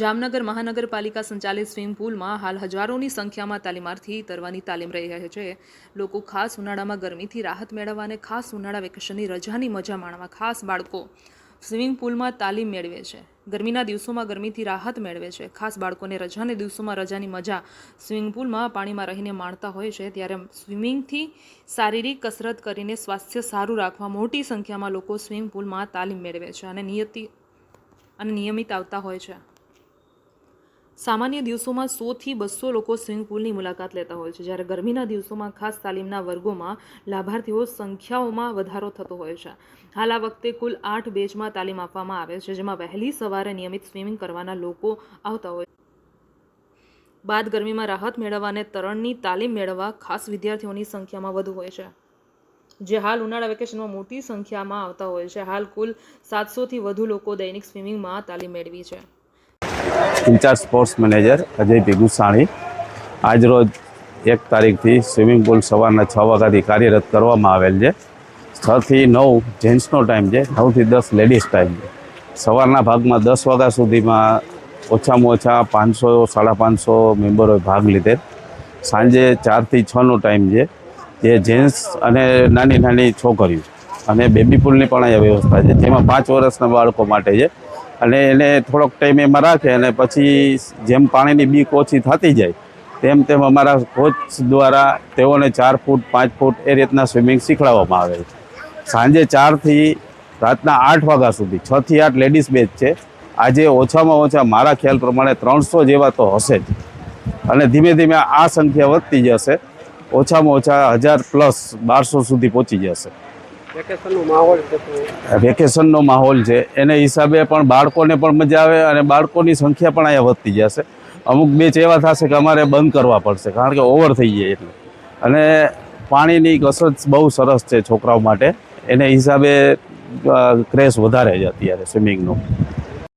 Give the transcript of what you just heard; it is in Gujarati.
જામનગર મહાનગરપાલિકા સંચાલિત સ્વિમિંગ પુલમાં હાલ હજારોની સંખ્યામાં તાલીમાર્થી તરવાની તાલીમ રહી રહે છે. લોકો ખાસ ઉનાળામાં ગરમીથી રાહત મેળવવા અને ખાસ ઉનાળા વેકેશનની રજાની મજા માણવા ખાસ બાળકો સ્વિમિંગ પુલમાં તાલીમ મેળવે છે. ગરમીના દિવસોમાં ગરમીથી રાહત મેળવે છે. ખાસ બાળકોને રજાના દિવસોમાં રજાની મજા સ્વિમિંગ પુલમાં પાણીમાં રહીને માણતા હોય છે. ત્યારે સ્વિમિંગથી શારીરિક કસરત કરીને સ્વાસ્થ્ય સારું રાખવા મોટી સંખ્યામાં લોકો સ્વિમિંગ પુલમાં તાલીમ મેળવે છે અને નિયતિ અને નિયમિત આવતા હોય છે. સામાન્ય દિવસોમાં સોથી બસો લોકો સ્વિમિંગ પુલની મુલાકાત લેતા હોય છે. જ્યારે ગરમીના દિવસોમાં ખાસ તાલીમના વર્ગોમાં લાભાર્થીઓ સંખ્યાઓમાં વધારો થતો હોય છે. હાલ આ વખતે કુલ આઠ બેચમાં તાલીમ આપવામાં આવે છે, જેમાં વહેલી સવારે નિયમિત સ્વિમિંગ કરવાના લોકો આવતા હોય બાદ ગરમીમાં રાહત મેળવવા અને તરણની તાલીમ મેળવવા ખાસ વિદ્યાર્થીઓની સંખ્યામાં વધુ હોય છે. જે હાલ ઉનાળા વેકેશનમાં મોટી સંખ્યામાં આવતા હોય છે. હાલ કુલ સાતસોથી વધુ લોકો દૈનિક સ્વિમિંગમાં તાલીમ મેળવી છે. In-charge sports manager Ajay Bhigusani. આજરોજ એક તારીખથી સ્વિમિંગ પુલ સવારના છ વાગ્યાથી કાર્યરત કરવામાં આવેલ છે. છથી નવ જેન્ટ્સનો ટાઈમ છે, નવથી દસ લેડીઝ ટાઈમ છે. સવારના ભાગમાં દસ વાગ્યા સુધીમાં ઓછામાં ઓછા પાંચસો, સાડા પાંચસો મેમ્બરોએ ભાગ લીધેલ સાંજે ચારથી છનો ટાઈમ છે, જે જેન્ટ્સ અને નાની નાની છોકરીઓ અને બેબી પુલની પણ અહીંયા વ્યવસ્થા છે, જેમાં પાંચ વર્ષના બાળકો માટે છે. અને એને થોડોક ટાઈમ એમાં રાખે અને પછી જેમ પાણીની બીક ઓછી થતી જાય, તેમ તેમ અમારા કોચ દ્વારા તેઓને ચાર ફૂટ, પાંચ ફૂટ એ રીતના સ્વિમિંગ શીખવાડવામાં આવે છે. સાંજે ચારથી રાતના આઠ વાગ્યા સુધી છથી આઠ લેડીઝ બેચ છે. આજે ઓછામાં ઓછા મારા ખ્યાલ પ્રમાણે ત્રણસો જેવા તો હશે જ. અને ધીમે ધીમે આ સંખ્યા વધતી જશે. ઓછામાં ઓછા હજાર પ્લસ બારસો સુધી પહોંચી જશે. વેકેશનનો માહોલ છે એને હિસાબે પણ બાળકોને પણ મજા આવે અને બાળકોની સંખ્યા પણ અહીંયા વધતી જશે. અમુક બેચ એવા થશે કે અમારે બંધ કરવા પડશે, કારણ કે ઓવર થઈ જાય એટલે. અને પાણીની કસરત બહુ સરસ છે છોકરાઓ માટે. એને હિસાબે ક્રેશ વધારે છે અત્યારે સ્વિમિંગનો.